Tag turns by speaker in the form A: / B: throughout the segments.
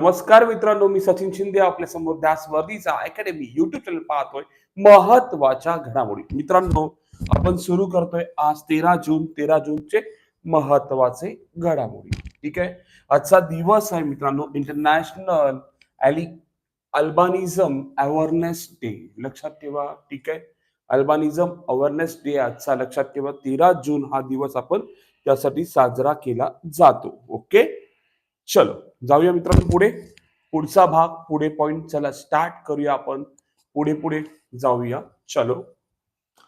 A: नमस्कार मित्रांनो मी सचिन शिंदे आपल्यासमोर दास वर्दीचा अकॅडमी युट्यूब चॅनल पाहतोय महत्त्वाच्या घडामोडी. मित्रांनो आपण सुरू करतोय आज तेरा जून तेरा जूनचे महत्त्वाचे घडामोडी. ठीक आहे? आजचा दिवस आहे मित्रांनो इंटरनॅशनल अली अल्बानिझम अवेअरनेस डे लक्षात ठेवा ठीक आहे? अल्बानिझम अवेअरनेस डे आजचा लक्षात ठेवा तेरा जून हा दिवस आपण त्यासाठी साजरा केला जातो. ओके? चलो जाऊया मित्रांनो पुढे. पुढचा भाग पुढे पॉइंट चला स्टार्ट करूया आपण. पुढे पुढे जाऊया. चलो.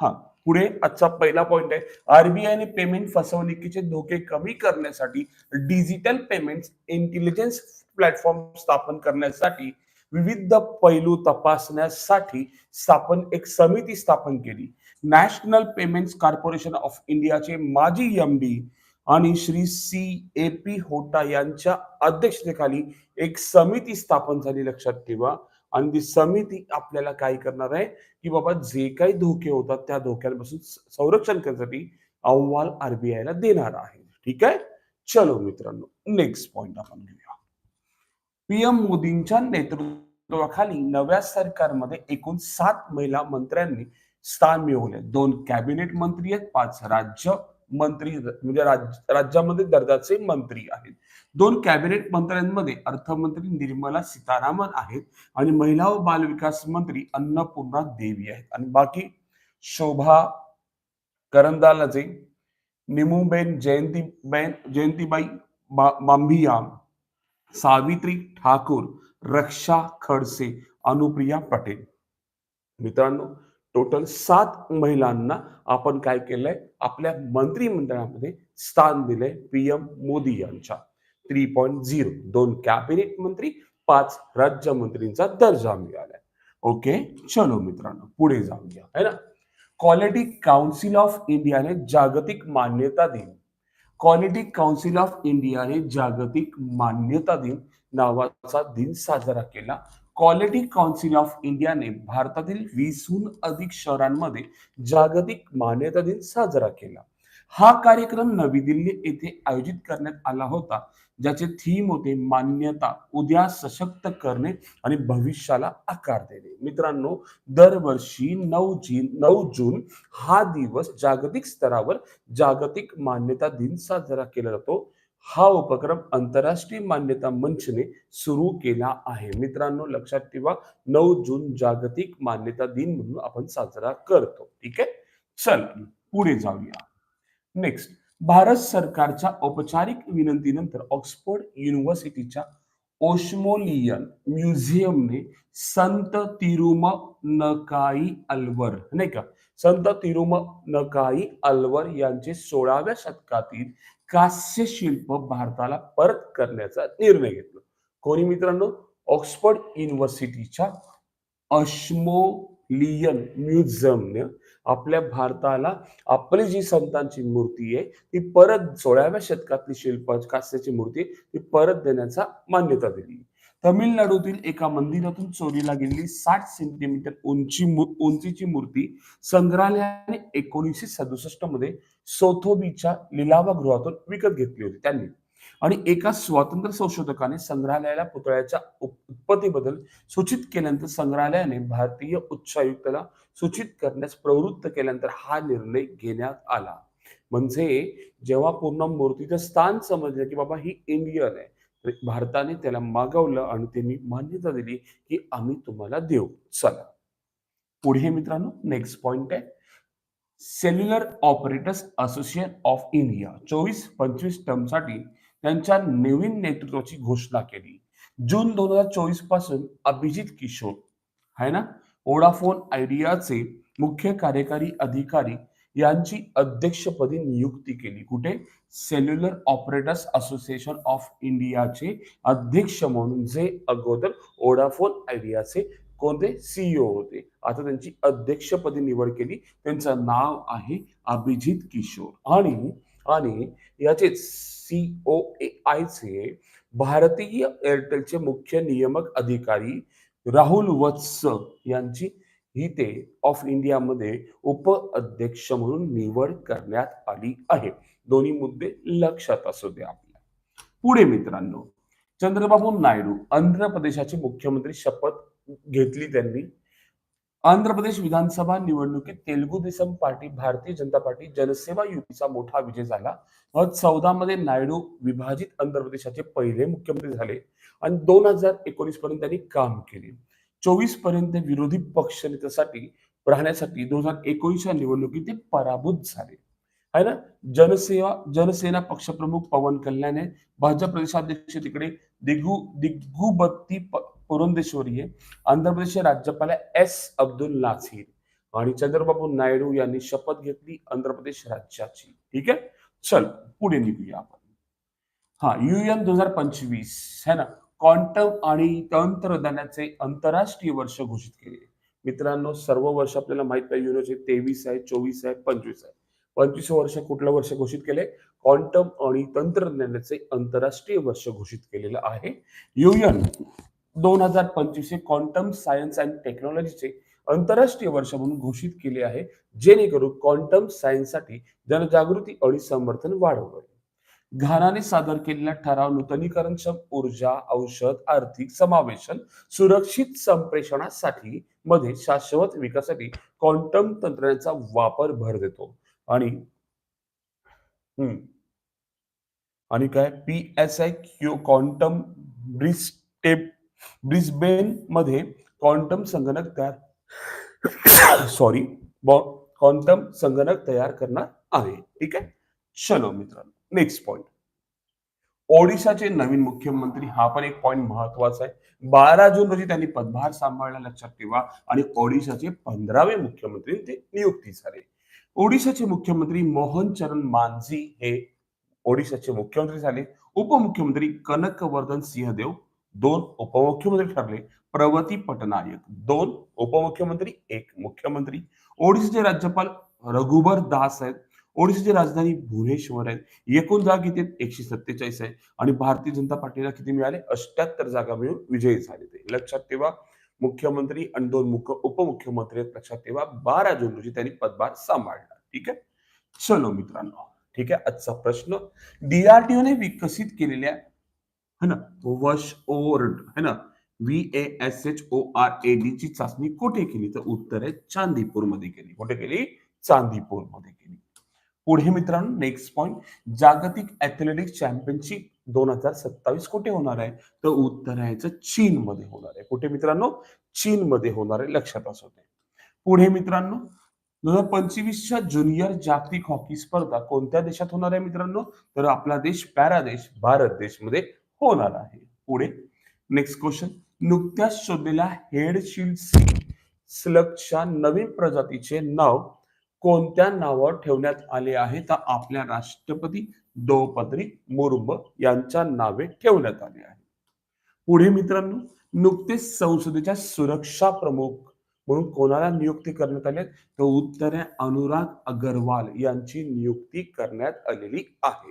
A: हा पुढे आजचा पहिला पॉइंट आहे. आरबीआयने पेमेंट फसवणुकीचे धोके कमी करण्यासाठी डिजिटल पेमेंट इंटेलिजन्स प्लॅटफॉर्म स्थापन करण्यासाठी विविध पैलू तपासण्यासाठी स्थापन एक समिती स्थापन केली. नॅशनल पेमेंट्स कॉर्पोरेशन ऑफ इंडियाचे माजी एम डी आणि Shri C A P Hota यांच्या अध्यक्षतेखाली एक समिती स्थापन झाली लक्षात ठेवा. आणि ती समिती आपल्याला काय करणार आहे? की बाबा जे काही धोके होतात त्या धोक्यांपासून संरक्षण करण्यासाठी अहवाल आरबीआयला देणार आहे. ठीक आहे? चलो मित्रांनो नेक्स्ट पॉइंट आपण घेऊया. पीएम मोदींच्या नेतृत्वाखाली नव्या सरकारमध्ये एकूण सात महिला मंत्र्यांनी स्थान मिळवले. दोन कॅबिनेट मंत्री आहेत पाच राज्य मंत्री म्हणजे राज्य राज्यामध्ये दर्जाचे मंत्री आहेत. दोन कॅबिनेट मंत्र्यांमध्ये अर्थमंत्री निर्मला सीतारामन आहेत आणि महिला व बालविकास मंत्री अन्नपूर्णा देवी आहेत. आणि बाकी शोभा करंदालाचे निमूबेन जयंतीबेन जयंतीबाई बा- सावित्री ठाकूर रक्षा खडसे अनुप्रिया पटेल. मित्रांनो टोटल सात महिलांना आपण काय केलंय? आपल्या मंत्रिमंडळामध्ये स्थान दिलंय पीएम मोदी यांच्या. थ्री पॉईंट झिरो दोन कॅबिनेट मंत्री पाच राज्यमंत्रींचा दर्जा मिळालाय. ओके चलो मित्रांनो पुढे जाऊया. है ना? क्वालिटी काउन्सिल ऑफ इंडियाने जागतिक मान्यता दिन. क्वालिटी काउन्सिल ऑफ इंडियाने जागतिक मान्यता दिन नावाचा दिन साजरा केला. क्वालिटी काउन्सिल ऑफ इंडियाने भारतातील वीसहून अधिक शहरांमध्ये जागतिक मान्यता दिन साजरा केला. हा कार्यक्रम नवी दिल्ली येथे आयोजित करण्यात आला होता ज्याचे थीम होते मान्यता उद्या सशक्त करणे आणि भविष्याला आकार देणे. मित्रांनो दरवर्षी नऊ जून नऊ जून हा दिवस जागतिक स्तरावर जागतिक मान्यता दिन साजरा केला जातो. हा उपक्रम आंतरराष्ट्रीय मान्यता मंचने सुरू केला आहे. मित्रांनो लक्षात ठेवा नऊ जून जागतिक मान्यता दिन म्हणून आपण साजरा करतो. ठीक आहे? चल पुढे जाऊया. नेक्स्ट भारत सरकारच्या औपचारिक विनंतीनंतर ऑक्सफोर्ड युनिव्हर्सिटीच्या ओश्मोलियन म्युझियमने संत तिरुम नकाई अलवर नाही का? संत तिरुम नकाई अलवर यांचे सोळाव्या शतकातील कास्य शिल्प भारताला परत करण्याचा निर्णय घेतला. कोणी मित्रांनो? ऑक्सफोर्ड युनिव्हर्सिटीच्या अश्मोलियन म्युझियमने आपल्या भारताला आपली जी संतांची मूर्ती आहे ती परत सोळाव्या शतकातली शिल्प कास्याची मूर्ती ती परत देण्याचा मान्यता दिली. तमिळनाडूतील एका मंदिरातून चोरीला गेलेली साठ सेंटीमीटर उंची उंचीची मूर्ती संग्रहालयाने एकोणीसशे सदुसष्टमध्ये सोथोबीच्या लिलावागृहातून विकत घेतली होती त्यांनी. आणि एका स्वातंत्र्य संशोधकाने संग्रहालयाला पुतळ्याच्या उत्पत्तीबद्दल सूचित केल्यानंतर संग्रहालयाने भारतीय उच्चायुक्ताला सूचित करण्यास प्रवृत्त केल्यानंतर हा निर्णय घेण्यात आला. म्हणजे जेव्हा पूर्ण मूर्तीचं स्थान समजलं की बाबा ही इंडियन आहे भारताने त्याला मागवलं आणि त्यांनी मान्यता दिली की आम्ही तुम्हाला देऊ. चला. पुढे मित्रांनो नेक्स्ट पॉइंट आहे. Cellular Operators Association of India चोवीस पंचवीस टर्मसाठी त्यांच्या नवीन नेतृत्वाची घोषणा केली. जून दोन हजार चोवीसपासून अभिजित किशोर आहे ना? ओडाफोन आयडियाचे मुख्य कार्यकारी अधिकारी यांची अध्यक्षपदी नियुक्ती केली. कुठे? सेल्युलर ऑपरेटर्स असोसिएशन ऑफ इंडियाचे अध्यक्ष म्हणून जे अगोदर ओडाफोन आयडियाचे कोणते? सीईओ होते. आता त्यांची अध्यक्षपदी निवड केली. त्यांचं नाव आहे अभिजित किशोर. आणि आणि याचे सीओ ए आयचे भारतीय एअरटेलचे मुख्य नियामक अधिकारी राहुल वत्स यांची ही ते ऑफ इंडियामध्ये उप अध्यक्ष म्हणून निवड करण्यात आली आहे. दोन्ही मुद्दे लक्षात असू दे आपल्या. पुढे मित्रांनो चंद्रबाबू नायडू आंध्र प्रदेशाचे मुख्यमंत्री शपथ घेतली त्यांनी. आंध्र प्रदेश विधानसभा निवडणुकीत तेलगू देसम पार्टी भारतीय जनता पार्टी जनसेवा युतीचा मोठा विजय झाला. चौदा मध्ये नायडू विभाजित आंध्र प्रदेशाचे पहिले मुख्यमंत्री झाले. आणि दोन हजार एकोणीस पर्यंत त्यांनी काम केले. चोवीसपर्यंत विरोधी पक्ष नेत्यासाठी राहण्यासाठी दोन हजार एकोणीसच्या निवडणुकीत ते पराभूत झाले. आहे ना? जनसेवा जनसेना पक्षप्रमुख पवन कल्याण आहे भाजप प्रदेशाध्यक्ष तिकडे दिगू दिग्गुबत्ती पुरंदेश्वरी आहे आंध्र प्रदेशचे राज्यपाल एस अब्दुल नाझीर. आणि चंद्रबाबू नायडू यांनी शपथ घेतली आंध्र प्रदेश राज्याची. ठीक आहे? चल पुढे निघूया आपण. हा युएन दोन हजार पंचवीस है ना? क्वांटम आणि तंत्रज्ञानाचे आंतरराष्ट्रीय वर्ष घोषित केले. मित्रांनो सर्व वर्ष आपल्याला माहीत आहे युनोचे तेवीस आहे चोवीस आहे पंचवीस आहे. पंचवीस वर्ष कुठलं वर्ष घोषित केले? क्वांटम आणि तंत्रज्ञानाचे आंतरराष्ट्रीय वर्ष घोषित केलेलं आहे. युएन दोन हजार पंचवीस हे क्वांटम सायन्स अँड टेक्नॉलॉजीचे आंतरराष्ट्रीय वर्ष म्हणून घोषित केले आहे. जेणेकरून क्वांटम सायन्ससाठी जनजागृती आणि समर्थन वाढवलं घानाने सादर केलेला ठराव नूतनीकरणक्षम ऊर्जा औषध आर्थिक समावेशन सुरक्षित संप्रेषणासाठी मध्ये शाश्वत विकासासाठी क्वांटम तंत्रज्ञानाचा वापर भर देतो. आणि हम्म. आणि काय? P S I Q quantum ब्रिस्टेप Brisbane मध्ये क्वांटम संगणक तयार सॉरी क्वांटम संगणक तयार करणार आहे. ठीक आहे? चलो मित्रांनो. नेक्स्ट पॉइंट ओडिशाचे नवीन मुख्यमंत्री हा पण एक पॉइंट महत्त्वाचा आहे. बारा जून रोजी त्यांनी पदभार सांभाळला लक्षात ठेवा. आणि ओडिशाचे पंधरावे मुख्यमंत्री ते नियुक्ती झाले. ओडिशाचे मुख्यमंत्री मोहन चरण मांझी हे ओडिशाचे मुख्यमंत्री झाले. उपमुख्यमंत्री कनकवर्धन सिंहदेव दोन उपमुख्यमंत्री ठरले. प्रवती पटनायक दोन उपमुख्यमंत्री एक मुख्यमंत्री. ओडिशाचे राज्यपाल रघुबर दास आहेत. ओडिशाची राजधानी भुवनेश्वर आहे. एकूण जागा किती एकशे सत्तेचाळीस आहे. आणि भारतीय जनता पार्टीला किती मिळाले? अष्ट्याहत्तर जागा मिळून विजयी झाले ते. लक्षात ठेवा मुख्यमंत्री आणि दोन मुख्य उपमुख्यमंत्री आहेत. लक्षात ठेवा बारा जून रोजी त्यांनी पदभार सांभाळला. ठीक आहे? चलो मित्रांनो ठीक आहे? आजचा प्रश्न DRDO ने विकसित केलेल्या है ना? वश ओर्ड है ना? V A S H O R A D ची चाचणी कुठे केली? तर उत्तर आहे चांदीपूरमध्ये केली. कुठे केली? चांदीपूरमध्ये केली. पुढे मित्रांनो नेक्स्ट पॉइंट जागतिक ऍथलेटिक्स चॅम्पियनशिप दोन हजार सत्तावीस कुठे होणार आहे? तर उत्तर आहे चीनमध्ये चीन मध्ये होणार आहे. कुठे मित्रांनो? चीन मध्ये होणार आहे. लक्षात असू दे. पुढे मित्रांनो दोन हजार पंचवीसच्या ज्युनियर जागतिक हॉकी स्पर्धा कोणत्या देशात होणार आहे मित्रांनो? तर आपला देश पॅरा देश भारत देशमध्ये होणार आहे. पुढे नेक्स्ट क्वेश्चन नुकत्याच शोधलेल्या हेडशील्ड सी स्लगच्या नवीन प्रजातीचे नाव कोणत्या नावावर ठेवण्यात आले आहे? तर आपल्या राष्ट्रपती द्रौपदी मुर्मू यांच्या नावे ठेवण्यात आले आहे. पुढे मित्रांनो नुकतेच संसदेच्या सुरक्षा प्रमुख म्हणून कोणाला नियुक्ती करण्यात आली आहे? तर उत्तर अनुराग अगरवाल यांची नियुक्ती करण्यात आलेली आहे.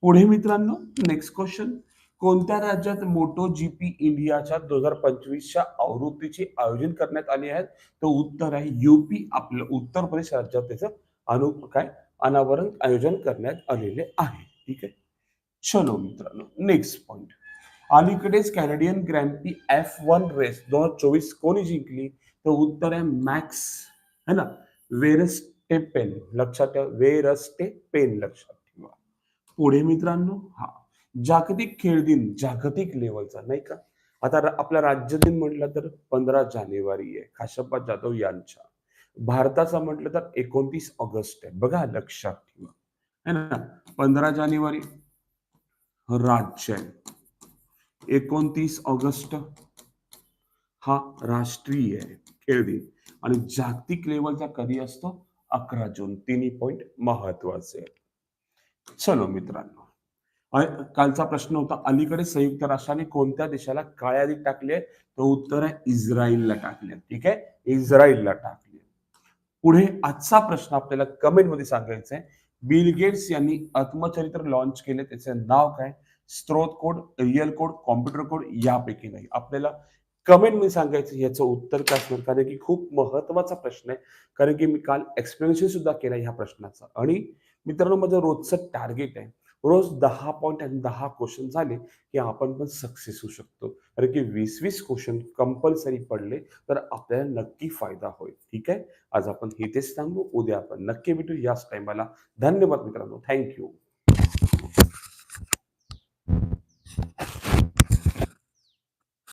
A: पुढे मित्रांनो नेक्स्ट क्वेश्चन कोणत्या राज्यात मोटो जीपी इंडियाच्या दोन हजार पंचवीसच्या आवृत्तीचे आयोजन करण्यात आले आहे तर उत्तर आहे युपी. आपलं उत्तर प्रदेश राज्यात त्याचं अनु काय अनावरण आयोजन करण्यात आलेले आहे. ठीक आहे? चलो मित्रांनो नेक्स्ट पॉइंट अलीकडेच Canadian Grand F one race दोन हजार चोवीस कोणी जिंकली? तर उत्तर आहे मॅक्स है ना? वेरस्टेपेन लक्षात ठेवा वेरस्टे पेन लक्षात ठेवा. पुढे मित्रांनो हा. जागतिक खेळ दिन जागतिक लेवलचा नाही का? आता आपला राज्य दिन म्हटलं तर पंधरा जानेवारी आहे खाशप्पा जाधव यांच्या. भारताचा म्हटलं तर एकोणतीस ऑगस्ट आहे. बघा लक्षात ठेवा. है ना? पंधरा जानेवारी राज्य आहे. एकोणतीस ऑगस्ट हा राष्ट्रीय आहे खेळ दिन. आणि जागतिक लेवलचा कधी असतो? अकरा जून. तिन्ही पॉइंट महत्त्वाचे चलो मित्रांनो. कालचा प्रश्न होता अलीकडे संयुक्त राष्ट्राने कोणत्या देशाला काळ्या यादीत टाकले? तर उत्तर आहे इस्रायलला टाकले. ठीक आहे? इस्रायलला टाकले. पुढे आजचा प्रश्न आपल्याला कमेंटमध्ये सांगायचा आहे. बिल गेट्स यांनी आत्मचरित्र लॉन्च केले. त्याचे नाव काय? स्त्रोत code real code computer code यापैकी नाही. आपल्याला कमेंटमध्ये सांगायचं याचं उत्तर काय असणार कारण की खूप महत्त्वाचा प्रश्न आहे. कारण की मी काल एक्सप्लेनेशन सुद्धा केला ह्या प्रश्नाचा. आणि मित्रांनो माझं रोजचं टार्गेट आहे. रोज दहा पॉईंट आणि दहा क्वेश्चन झाले की आपण पण सक्सेस होऊ शकतो. कारण की वीस वीस क्वेश्चन कंपल्सरी पडले तर आपल्याला नक्की फायदा होईल. ठीक आहे? आज आपण हे तेच सांगू. उद्या आपण नक्की भेटू. याच टाइमाला धन्यवाद मित्रांनो. थँक्यू